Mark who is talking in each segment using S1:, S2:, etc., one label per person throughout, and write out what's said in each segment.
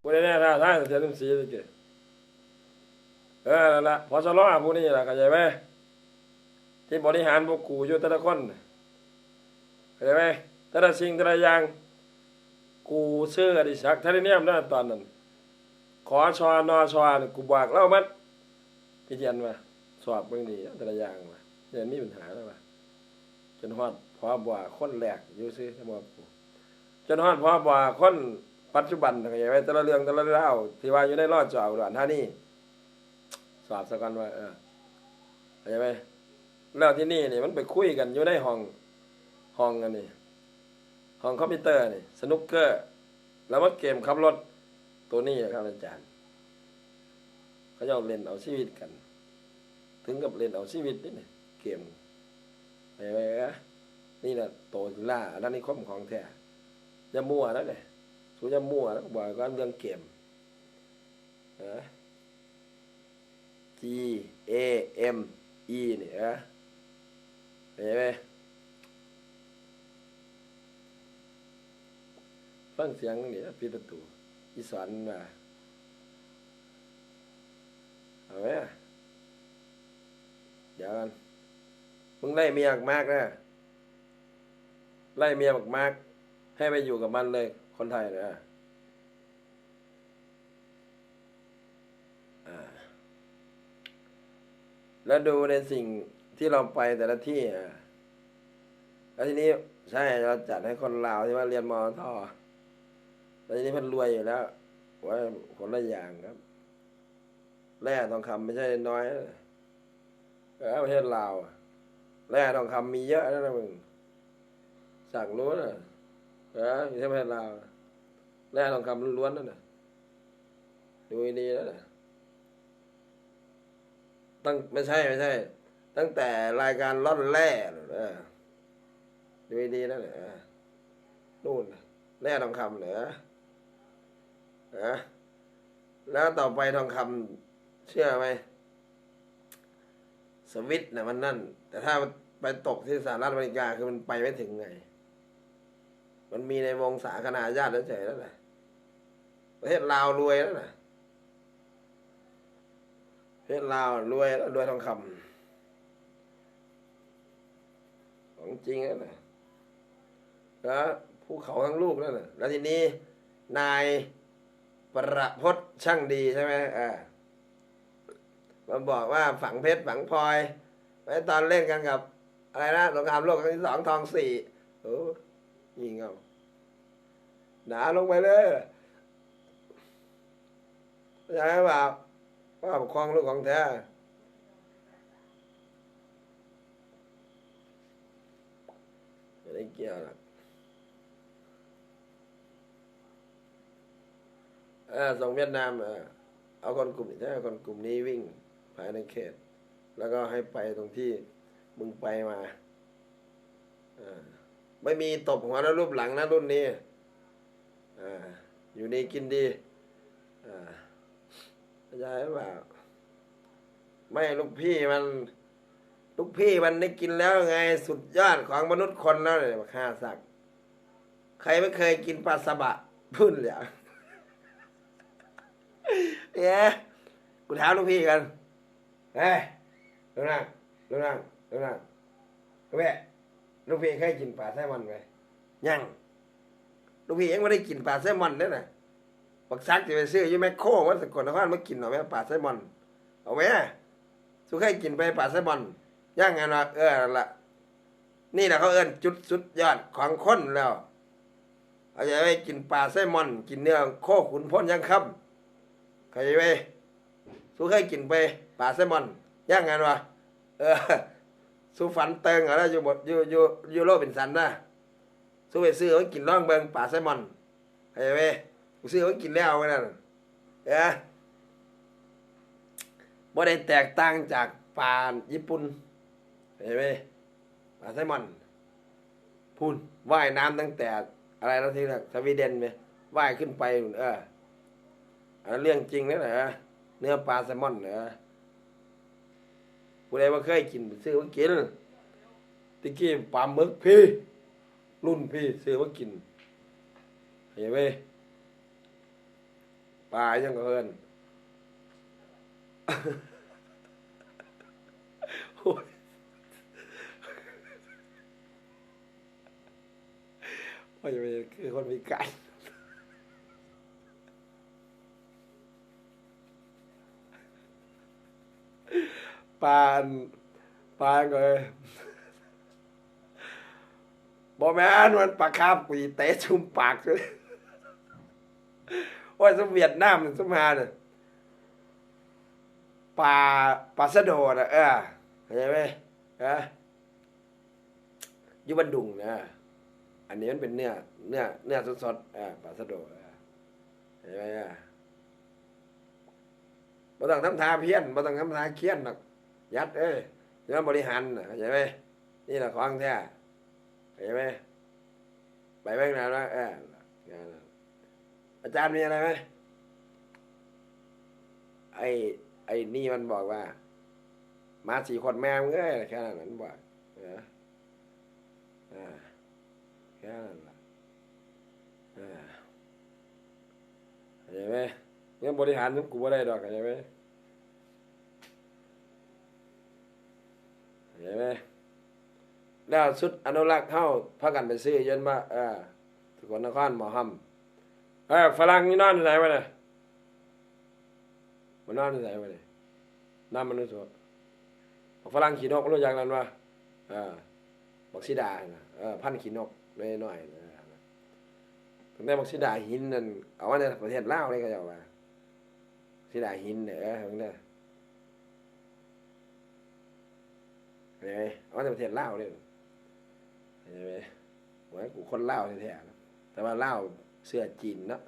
S1: ผู้ใดแน่ท่าทางเสียนุ่มสีตะเกเออนั่นละพอสล้อผู้นี้ล่ะเข้าใจไหมที่บริหารพวกกูอยู่แต่ละคนเข้าใจไหมแต่ละสิ่งแต่ละอย่างกูซื้ออดิศักดิ์ทาริเนี่ยมนะตอนนั้นขอชอนอชอนกูบอกเล่ามันพี่เทียนมาสอบเบิ่งดีแต่ละอย่างมาเดี๋ยวมีปัญหาแล้วว่าจนฮอดพอบ่าคนแรกอยู่ซื้อทั้งหมดกูจนฮอดพอบ่าคน ปัจจุบันเข้าใจไหมแต่ละเรื่องแต่ละเล่าที่ว่าอยู่ในรอดจออุดรธานีสอบซะก่อนว่าเออเข้าใจไหมแล้วที่นี่นี่มันไปคุยกันอยู่ในห้องห้องอันนี้ห้องคอมพิวเตอร์นี่สนุกเกอร์ แล้วมาเกมขับรถตัวนี้ครับอาจารย์เขาจะเอาเล่นเอาชีวิตกัน ถึงกับเล่นเอาชีวิตนี่นี่เกมไปไปนะนี่นะโตล่าอันนั้นนี่คมของแท้อย่ามั่วนะเลย สูอย่ามั่วแล้วบอกว่าเรื่องเกมนะ G A M E เนี่ยนะเห็นไหมฟังเสียงนี่ปิดประตูอีสานมาเอาไหมเดี๋ยวกันมึงไล่เมียมากนะไล่เมียมากๆให้ไปอยู่กับมันเลย คนไทยนะอ่าแล้วดูในสิ่งที่เราไปแต่ละที่อะแล้วทีนี้ใช่เราจัดให้คนลาวที่ว่าเรียนมอทอแต่ทีนี้มันรวยอยู่แล้วว่าคนละอย่างครับ แร่ทองคำไม่ใช่น้อยนะเออประเทศลาวแร่ทองคำมีเยอะนะนะมึงสั่งรู้นะเออยู่ที่ประเทศลาว แร่ทองคำล้วนๆนั่นนะดูดีแล้วนะตั้งไม่ใช่ไม่ใช่ ตั้งแต่รายการล่อนแร่นะดูดีๆนั่นแหละนู่นแร่ทองคำเหรอนะแล้วต่อไปทองคำเชื่อไหมสวิตนะมันนั่น แต่ถ้าไปตกที่สหรัฐอเมริกาคือมันไปไม่ถึงไง มันมีในวงศาคณาญาติเฉยๆแล้วแหละ ประเทศลาวรวยแล้วนะประเทศลาวรวยแล้วรวยทองคำของจริงแล้วนะแล้วภูเขาทั้งลูกนั่นนะแล้วทีนี้นายประพจน์ช่างดีใช่ไหมอ่ามาบอกว่าฝังเพชรฝังพลอยไว้ตอนเล่นกันกับ อะไรนะสงครามโลกครั้งที่สองทองสี่โอ้ยิงเอาหนาลงไปเลย ใช่ไหมเปล่าว่าปกครองลูกของแท้ไม่ได้เกี่ยวหรอกเออส่งเวียดนามเออเอาคนกลุ่มนี้ใช่คนกลุ่มนี้วิ่งภายในเขต แล้วก็ให้ไปตรงที่มึงไปมาไม่มีตบหัวแล้วรูปหลังนะรุ่นนี้อ่าอยู่นี่กินดี ใช่เปล่าไม่ลูกพี่มัน ลูกพี่มันได้กินแล้วไงสุดยอดของมนุษย์คนแล้วเนี่ยข้าสักใครไม่เคยกินปลาสบะพุ่นเลยเนี่ยกูถามลูกพี่กันเฮ้ยลูกนั่งลูกนั่งลูกนั่งลูกพี่ลูกพี่เคยกินปลาแซลมอนไหมยังลูกพี่ยังไม่ได้กินปลาแซลมอนเลยนะ บักซักจะไปซื้ออยูแมคโครวัดสกลนครมากินหน่อยไหมปลาแซลมอนเอาไหมสุเคยกินไปปลาแซลมอนย่างไงนะเออละนี่แหละเขาเอิ้นจุดสุดยอดของคนแล้วเอาใจไปกินปลาแซลมอน กินเนื้อโคขุนพ้นยังครับเคยไปสู้เคยกินไปปลาแซลมอนย่างไงวะเออสู้ฝันเติงเหรอยู่บดอยู่อยู่อยู่โลเป็นสันนะสู้ไปซื้อเขากินร่องเบิงปลาแซลมอนเคยไป กูซื้อเขากินแล้วไว้นั่นเออบ่ได้แตกต่างจากปลาญี่ปุ่นเคยไปปลาแซลมอนพูนว่ายน้ำตั้งแต่ อะไรนะที่สวีเดนไหมว่ายขึ้นไปเอออันเรื่องจริงนะเหรอเนื้อปลาแซลมอนเหรอผู้ใดว่าเคยกินซื้อมากินตะกี้ปลาหมึกพี่ รุ่นพี่ซื้อมากินเห็นไหม ปลายังเอินโอ้ยว่าจะเป็นคือคนพิการปานปานเลยบอแม่นมันปากคาบกุยเตะชุมปากเลย ว่าสมเวียดนามสมฮาเนี่ยปลาปลาสะโดดอะเออเข้าใจไหมฮะอยุบันดุงนะอันนี้มันเป็นเนื้อเนื้อเนื้อสดๆอ่าปลาสะโดดอะเห็นไหมอะบ่ต้องทำทาเพี้ยนบ่ต้องทำทาเคี้ยนหรอกยัดเอ้ยอย่ามาบริหารเข้าใจไหมนี่แหละของแท้เข้าใจไหมไปแม่งนานแล้วเออ อาจารย์มีอะไรไหมไอ้ไอ้นี่มันบอกว่า มาสี่คนแม่มึงเอ้ยแค่นั้นมันบอกเอออ่าแค่นั้นละอ่าเข้าใจไหมเงี้ยบริหารน้ำกูบ่ได้ดอกเข้าใจไหมเข้าใจไหมแล้วสุดอนุรักษ์เข้าพากันไปซื้อจนมาเออสกลนครหมอหำ เออฝรั่งนี่นอนที่ไหนวะเนี่ยมันนอนที่ไหนวะเนี่ยน้ำมันรู้สึกฝรั่งขี่นกรู้จักนั้นวะเออบักซิดาน่ะเออพันขี่นกน้อยๆนะตั้งแต่บักซิดาหินนั่นเอามาในประเทศลาวเลยก็จะว่าซิดาหินเนี่ยเออตั้งแต่เห็นไหมเอามาในประเทศลาวเลยเห็นไหมเหมือนกูคนลาวแท้ๆแต่ว่าลาว เสื้อจีนเนาะ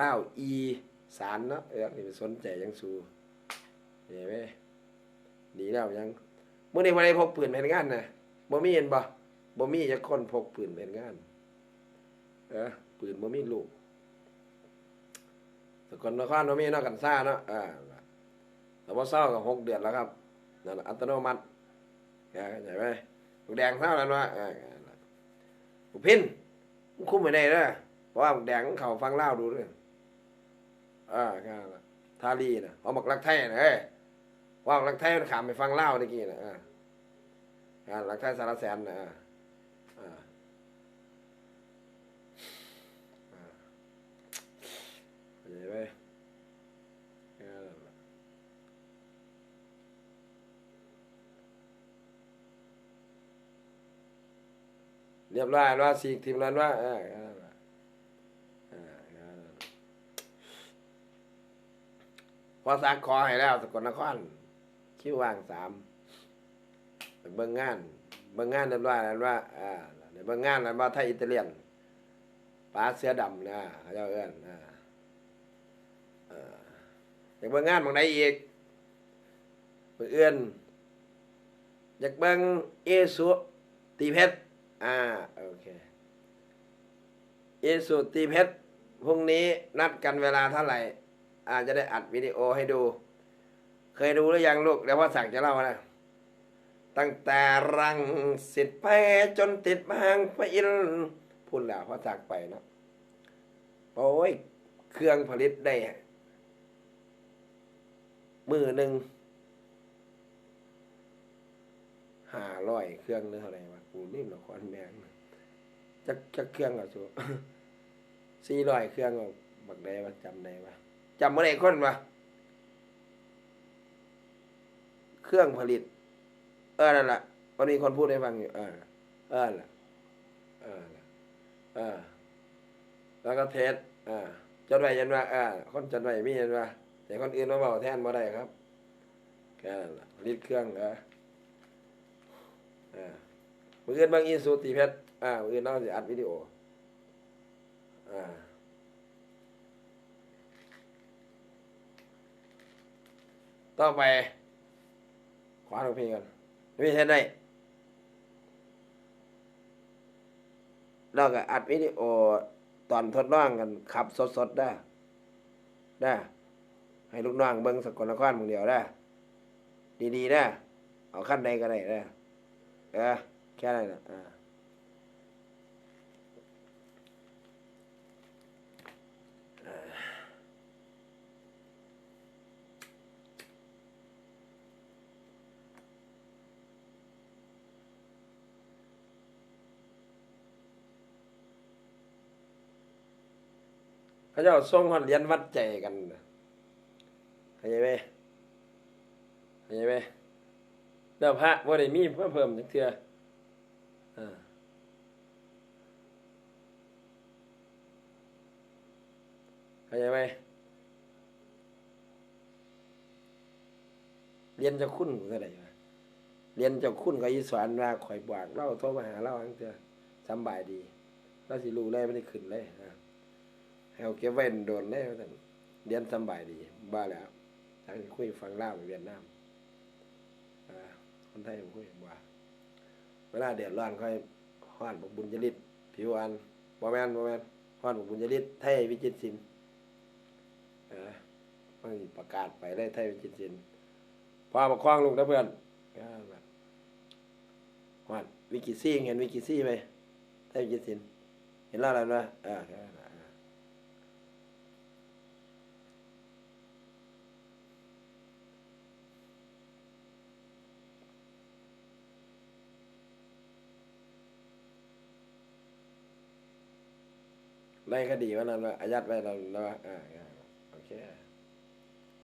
S1: ลาอีสานเนาะเออนี่สนใจยังสูเห็นไหมดีแล้วยังเมื่อในวันใดพกปืนเป็นงานนะบ่มีเห็นบ่บ่มีจะคนพกปืนเป็นงานเออปืนบ่มีลูกสกลนครบ่มีเนาะกันซ่าเนาะอ่าแต่ว่าเศร้ากับหกเดือนแล้วครับนั่นอัตโนมัติเข้าใจไหมลูกแดงเท่านั้นวะอ่าลูกพินคุ้มไปได้เด้อ เพราะว่าแดงเขาฟังเล่าดูด้วยอ่าแค่นั้นล่ะทารีนะเอาบักลักไทยนะเอ้ยว่าบักลักไทยมันขามไปฟังเล่าวตะกี้นะอ่าอ่าลักไทยสารแสนนะอ่าอ่าเข้าใจไหมเรียบร้อยว่าสีทีมนั้นว่าเออแค่นั้นล่ะเออแค่นั้นล่ะ พอสักคอให้แล้วสกลนครคิวว่างสามเบิ่งงาน เบิ่งงานเรียบร้อยแล้วว่าอ่าเบิ่งงานแล้วว่าไทยอิตาเลียนปลาเสือดำนะเขาเจ้าเอื้อนอ่าอยากเบิ่งงานบางใดอีกเพื่อเอื้อนอยากเบิ่งเอสุตีเพชรอ่าโอเคเอสุตีเพชรพรุ่งนี้นัดกันเวลาเท่าไหร่ อาจจะได้อัดวิดีโอให้ดู เคยดูหรือยังลูกเดี๋ยวพ่อสั่งจะเล่านะตั้งแต่รังสิทธิ์ไปจนติดบางพระอินพูดแล้วพ่อสั่งไปนะโอ้ยเครื่องผลิตได้มือหนึ่งห้าร้อยเครื่องหรือเท่าไรวะกูนี่ละครแมงจักจักเครื่องอะสูสี่ร้อยเครื่องบักได้วะจำได้วะ จำไม่ได้คนวะเครื่องผลิต เออนั่นแหละวันนี้คนพูดให้ฟังอยู่ เออเออล่ะเออล่ะเออ แล้วก็เทสอ่าจดไว้ยันว่าอ่าคนจดไว้มียันว่าแต่คนอื่นมาเบาแทนมาได้ครับแค่นั้นล่ะรีดเครื่องเอออ่ามืออื่นบางอีสูตีเพชรอ่ามืออื่นเราจะอัดวิดีโอ อ่า ต่อไป ขวาตรงพลงกันไม่ใช่ได้เราก็อัดวิดีโอตอนทดลองกันขับสดๆได้ได้ให้ลูกน้องเบิ้งสกลนครมึงเดียวได้ดีๆได้เอาขั้นใดก็ได้ได้เออแค่นั้นนะอ่า เขาเจ้าส่งฮอดเหรียญวัดใจกันเข้าใจไหมเข้าใจไหมแล้วพระบ่ได้มีเพิ่มเพิ่มจักเทื่ออ่าเข้าใจไหมเรียนจะคุ้นกูเท่าไหร่วะเรียนจะคุ้นกับอีสานว่าข่อยบวกเล่าโทรมาหาเล่าทั้งเทื่อสำบายดีเราสิรู้เลยไม่ได้ขึ้นเลยนะ เอาเก็บไว้โดนเลยว่านเรียนสบายดี บ้าแล้วทางคุยฟังเล่าเวียดนามคนไทยผมคุยว่าเวลาเดือดร้อนค่อยฮ้อนบอกบุญจริตผิวอันบ่แมนบ่แมนฮ้อนบกบุญจริตไทยวิจิตรศิลป์เออมันประกาศไปได้ไทยวิจิตรศิลป์พามาคว้างลูกนะเพื่อนอ่าแบบฮ้อนวิกิซี่เห็นวิกิซี่ไหมไทยวิจิตรศิลป์เห็นแล้วอะไรนะอ่าแค่นั้นน่ะอ่า ในคดีว่านั้นว่าอายัดไว้เราแล้วว่าอ่าโอเค